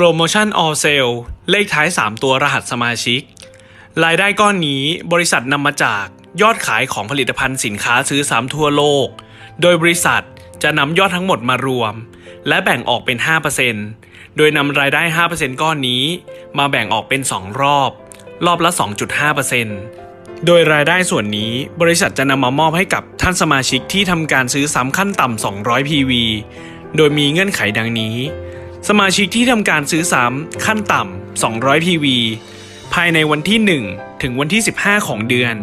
โปรโมชั่น all sale เลขท้าย 3 ตัวรหัสสมาชิก รายได้ก้อนนี้บริษัทนำมาจากยอดขายของผลิตภัณฑ์สินค้าซื้อซ้ำทั่วโลก โดยบริษัทจะนำยอดทั้งหมดมารวม และแบ่งออกเป็น 5%โดยนำรายได้ 5%ก้อนนี้ มาแบ่งออกเป็น 2 รอบ รอบละ 2.5%โดยรายได้ส่วนนี้บริษัทจะนำมามอบให้กับท่านสมาชิกที่ทำการซื้อซ้ำขั้นต่ำ 200 PV โดยมีเงื่อนไขดังนี้ สมาชิกที่ทำการซื้อซ้ำขั้นต่ำ 200 PV ภายในวันที่ 1 ถึงวันที่ 15 ของเดือน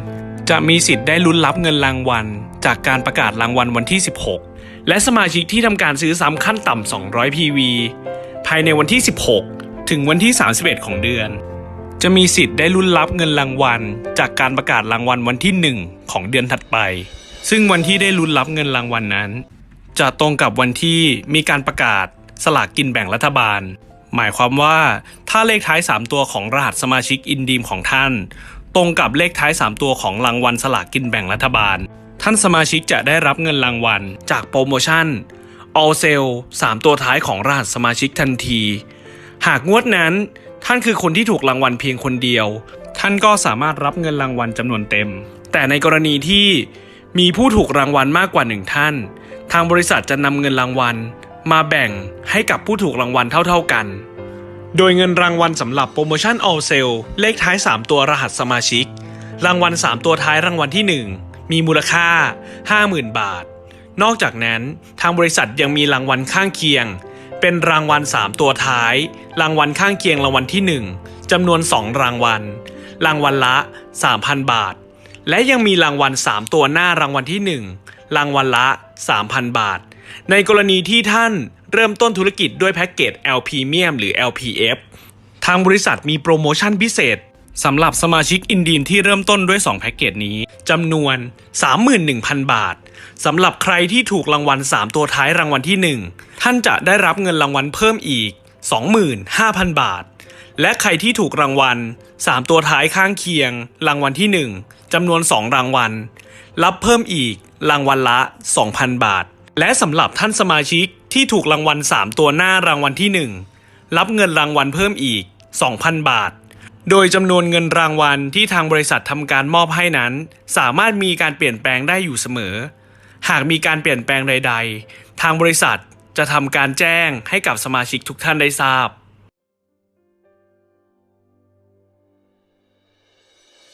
จะมีสิทธิ์ได้ลุ้นรับเงินรางวัล จากการประกาศรางวัลวันที่ 16 และสมาชิกที่ทำการซื้อซ้ำขั้นต่ำ 200 PV ภายในวันที่ 16 ถึงวันที่ 31 ของเดือน จะมีสิทธิ์ได้ลุ้นรับเงินรางวัล จากการประกาศรางวัลวันที่ 1 ของเดือนถัดไป ซึ่งวันที่ได้ลุ้นรับเงินรางวัลนั้น จะตรงกับวันที่มีการประกาศ สลากกินแบ่งรัฐบาล หมายความว่าถ้าเลขท้าย 3 ตัวของรหัสสมาชิกอินดีมของท่าน ตรงกับเลขท้าย 3 ตัวของรางวัลสลากกินแบ่งรัฐบาล ท่านสมาชิกจะได้รับเงินรางวัล จากโปรโมชั่น all sale 3 ตัวท้ายของรหัสสมาชิกทันที หากงวดนั้น ท่านคือคนที่ถูกรางวัลเพียงคนเดียว ท่านก็สามารถรับเงินรางวัลจำนวนเต็ม แต่ในกรณีที่มีผู้ถูกรางวัลมากกว่าหนึ่งท่าน ทางบริษัทจะนำเงินรางวัล มาแบ่งให้กับผู้ถูกรางวัลเท่าๆกัน โดยเงินรางวัลสำหรับโปรโมชั่น all sale เลขท้าย 3 ตัวรหัสสมาชิก รางวัล 3 ตัวท้ายรางวัลที่ 1 มีมูลค่า 50,000 บาท นอกจากนั้นทางบริษัทยังมีรางวัลข้างเคียง เป็นรางวัล 3 ตัวท้าย รางวัลข้างเคียงรางวัลที่ 1จำนวน 2 รางวัล รางวัลละ 3,000 บาท และยังมีรางวัล 3 ตัวหน้ารางวัลที่ 1 รางวัลละ 3,000 บาท ในกรณีที่ท่านเริ่มต้นธุรกิจด้วยแพ็กเกจ L Premium หรือ LPF ทางบริษัทมีโปรโมชั่นพิเศษสำหรับสมาชิกอินดีมที่เริ่มต้นด้วย 2 แพ็กเกจนี้จำนวน 31,000 บาทสำหรับใครที่ถูกรางวัล 3 ตัวท้ายรางวัลที่ 1 ท่านจะได้รับเงินรางวัลเพิ่มอีก 25,000 บาท และใครที่ถูกรางวัล 3 ตัวท้ายข้างเคียง รางวัลที่ 1จำนวน 2 รางวัล รับเพิ่มอีกรางวัลละ 2,000 บาท และสำหรับท่านสมาชิกที่ถูกรางวัล 3 ตัวหน้ารางวัลที่ 1 รับเงินรางวัลเพิ่มอีก 2,000 บาท โดยจำนวนเงินรางวัลที่ทางบริษัททำการมอบให้นั้น สามารถมีการเปลี่ยนแปลงได้อยู่เสมอ หากมีการเปลี่ยนแปลงใด ๆ ทางบริษัทจะทำการแจ้งให้กับสมาชิกทุกท่านได้ทราบ